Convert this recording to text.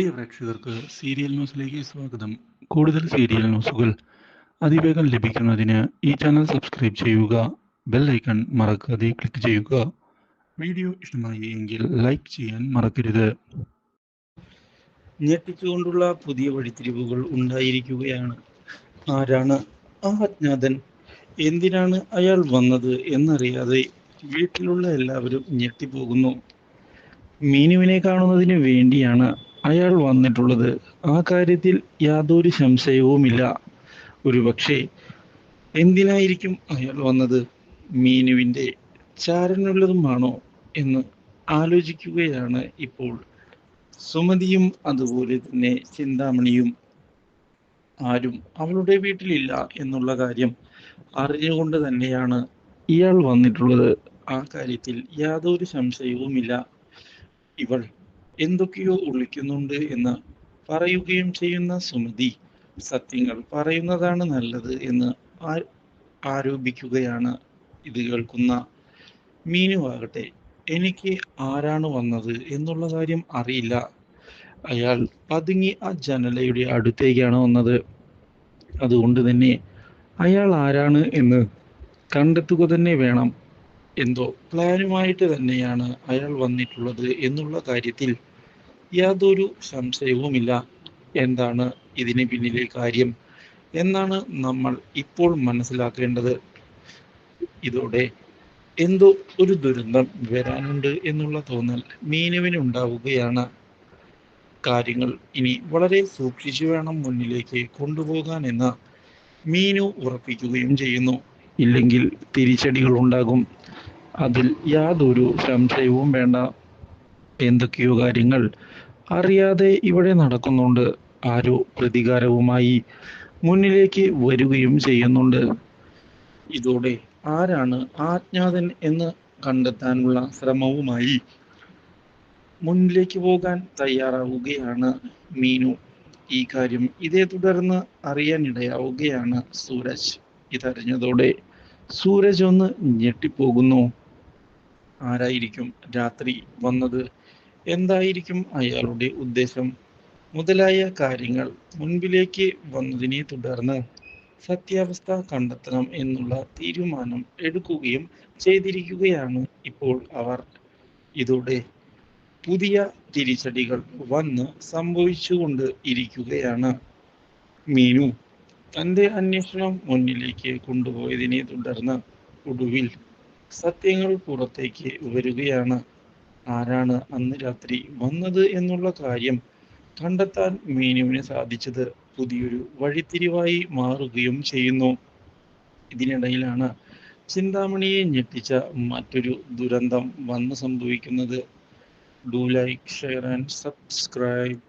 പ്രിയ പ്രേക്ഷകർക്ക് സീരിയൽ ന്യൂസിലേക്ക് സ്വാഗതം. കൂടുതൽ സീരിയൽ ന്യൂസുകൾ അതിവേഗം ലഭിക്കുന്നതിന് ഈ ചാനൽ സബ്സ്ക്രൈബ് ചെയ്യുക ബെൽ ഐക്കൺ മറക്കാതെ ക്ലിക്ക് ചെയ്യുക. വീഡിയോ ഇഷ്ടമായി എങ്കിൽ ലൈക്ക് ചെയ്യാൻ മറക്കരുത്. ഞെട്ടിച്ചുകൊണ്ടുള്ള പുതിയ വഴിത്തിരിവുകൾ ഉണ്ടായിരിക്കുകയാണ്. ആരാണ് ആ അജ്ഞാതൻ എന്തിനാണ് അയാൾ വന്നത് എന്നറിയാതെ വീട്ടിലുള്ള എല്ലാവരും ഞെട്ടിപ്പോകുന്നു. മീനുവിനെ കാണുന്നതിന് വേണ്ടിയാണ് അയാൾ വന്നിട്ടുള്ളത് ആ കാര്യത്തിൽ യാതൊരു സംശയവുമില്ല. ഒരുപക്ഷെ എന്തിനായിരിക്കും അയാൾ വന്നത്? മീനുവിന്റെ ചാരനുള്ളതുമാണോ എന്ന് ആലോചിക്കുകയാണ് ഇപ്പോൾ സുമതിയും അതുപോലെ തന്നെ ചിന്താമണിയും. ആരും അവളുടെ വീട്ടിലില്ല എന്നുള്ള കാര്യം അറിഞ്ഞുകൊണ്ട് തന്നെയാണ് ഇയാൾ വന്നിട്ടുള്ളത്. ആ കാര്യത്തിൽ യാതൊരു സംശയവുമില്ല. ഇവൾ എന്തൊക്കെയോ ഒളിക്കുന്നുണ്ട് എന്ന് പറയുകയും ചെയ്യുന്ന സുമതി സത്യങ്ങൾ പറയുന്നതാണ് നല്ലത് എന്ന് ആരോപിക്കുകയാണ്. ഇത് കേൾക്കുന്ന മീനുവാകട്ടെ എനിക്ക് ആരാണ് വന്നത് എന്നുള്ള കാര്യം അറിയില്ല. അയാൾ പതുങ്ങി ആ ജനലയുടെ അടുത്തേക്കാണ് വന്നത്. അതുകൊണ്ട് തന്നെ അയാൾ ആരാണ് എന്ന് കണ്ടെത്തുക തന്നെ വേണം. എന്തോ പ്ലാനുമായിട്ട് തന്നെയാണ് അയാൾ വന്നിട്ടുള്ളത് എന്നുള്ള കാര്യത്തിൽ യാതൊരു സംശയവുമില്ല. എന്താണ് ഇതിന് പിന്നിലെ കാര്യം? എന്നാണ് നമ്മൾ ഇപ്പോൾ മനസ്സിലാക്കേണ്ടത്. ഇതോടെ എന്തോ ഒരു ദുരന്തം വരാനുണ്ട് എന്നുള്ള തോന്നൽ മീനുവിന് ഉണ്ടാവുകയാണ് കാര്യങ്ങൾ ഇനി വളരെ സൂക്ഷിച്ചു വേണം മുന്നിലേക്ക് കൊണ്ടുപോകാൻ എന്ന് മീനു ഉറപ്പിക്കുകയും ചെയ്യുന്നു. ഇല്ലെങ്കിൽ തിരിച്ചടികൾ ഉണ്ടാകും അതിൽ യാതൊരു സംശയവും വേണ്ട. എന്തൊക്കെയോ കാര്യങ്ങൾ അറിയാതെ ഇവിടെ നടക്കുന്നുണ്ട്. ആരോ പ്രതികാരവുമായി മുന്നിലേക്ക് വരികയും ചെയ്യുന്നുണ്ട്. ഇതോടെ ആരാണ് ആജ്ഞാതൻ എന്ന് കണ്ടെത്താനുള്ള ശ്രമവുമായി മുന്നിലേക്ക് പോകാൻ തയ്യാറാവുകയാണ് മീനു. ഈ കാര്യം ഇതേ തുടർന്ന് അറിയാനിടയാവുകയാണ് സൂരജ്. ഇതറിഞ്ഞതോടെ സൂരജ് ഒന്ന് ഞെട്ടിപ്പോകുന്നു. ആരായിരിക്കും രാത്രി വന്നത്? എന്തായിരിക്കും അയാളുടെ ഉദ്ദേശം? മുതലായ കാര്യങ്ങൾ മുൻപിലേക്ക് വന്നതിനെ തുടർന്ന് സത്യാവസ്ഥ കണ്ടെത്തണം എന്നുള്ള തീരുമാനം എടുക്കുകയും ചെയ്തിരിക്കുകയാണ് ഇപ്പോൾ അവർ. ഇതോടെ പുതിയ തിരിച്ചടികൾ വന്ന് സംഭവിച്ചുകൊണ്ട് ഇരിക്കുകയാണ്. മീനു തന്റെ അന്വേഷണം മുന്നിലേക്ക് കൊണ്ടുപോയതിനെ തുടർന്ന് ഒടുവിൽ സത്യങ്ങൾ പുറത്തേക്ക് വരികയാണ്. ആരാണ് അന്ന് രാത്രി വന്നത് എന്നുള്ള കാര്യം കണ്ടെത്താൻ മീനുവിന് സാധിച്ചത് പുതിയൊരു വഴിത്തിരിവായി മാറുകയും ചെയ്യുന്നു. ഇതിനിടയിലാണ് ചിന്താമണിയെ ഞെട്ടിച്ച മറ്റൊരു ദുരന്തം വന്ന് സംഭവിക്കുന്നത്. Do like share and subscribe